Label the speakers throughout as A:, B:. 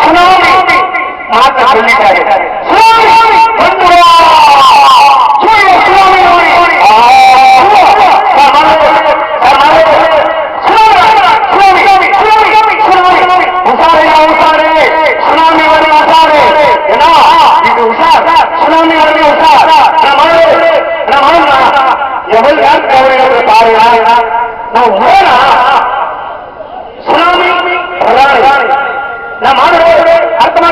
A: Tsunami மாத்த சொல்லிட்டாரு tsunami வந்துடா சூரிய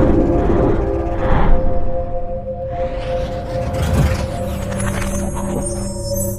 A: Thank you.